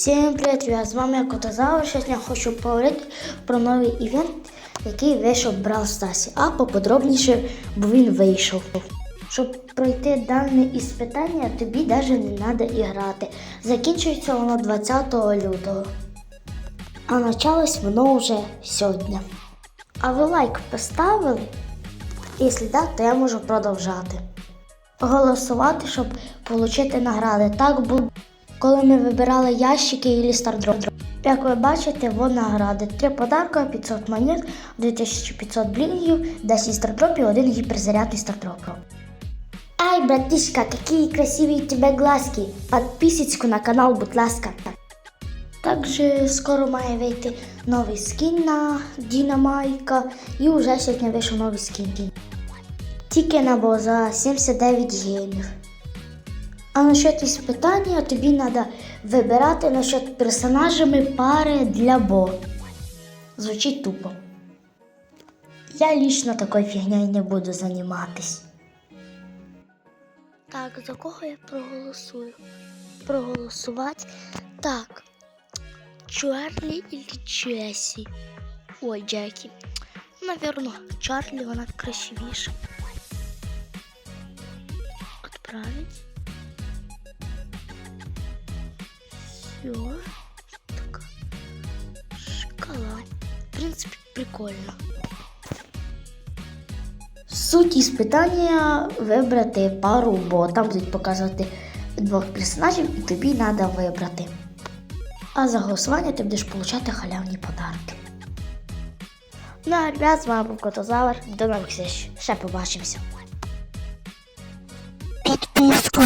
Всім привіт, я з вами Котозавр. Сьогодні я хочу поговорити про новий івент, який вийшов в Brawl Stars, а поподробніше, бо він вийшов. Щоб пройти дане іспитання, тобі навіть не треба і грати. Закінчується воно 20 лютого. А почалось воно вже сьогодні. А ви лайк поставили? Якщо так, то я можу продовжати. Голосувати, щоб отримати награди. Так було, коли ми вибирали ящики і стардроп. Як ви бачите, вон награди. Три подарка, 500 монет, 2500 блінгів, 10 стардропів, один гіперзарядний стардроп. Ай, братишка, какие красивые у тебя глазки. Подписочку на канал, будь ласка. Также скоро має вийти новий скін на Дінамайка і вже сьогодні вийшов новий скін. Тільки на бо за 79 гемів. А насчет іспитання тобі треба вибирати насчет персонажами пари для бо. Звучить тупо. Я лично такою фігньою не буду займатись. Так, за кого я проголосую? Проголосувати. Так. Чарлі или Джесі? Ой, Джекі. Наверно, Чарлі вона красивіша. Отправить. Все. Так. Шоколад. В принципе, прикольно. Суть іспитання вибрати пару, бо там будуть показувати двох персонажів, і тобі треба вибрати. А за голосування ти будеш отримати халявні подарки. Ну, а ребят, з вами був Котозавр. До нових зустріч. Ще побачимося. Підписку.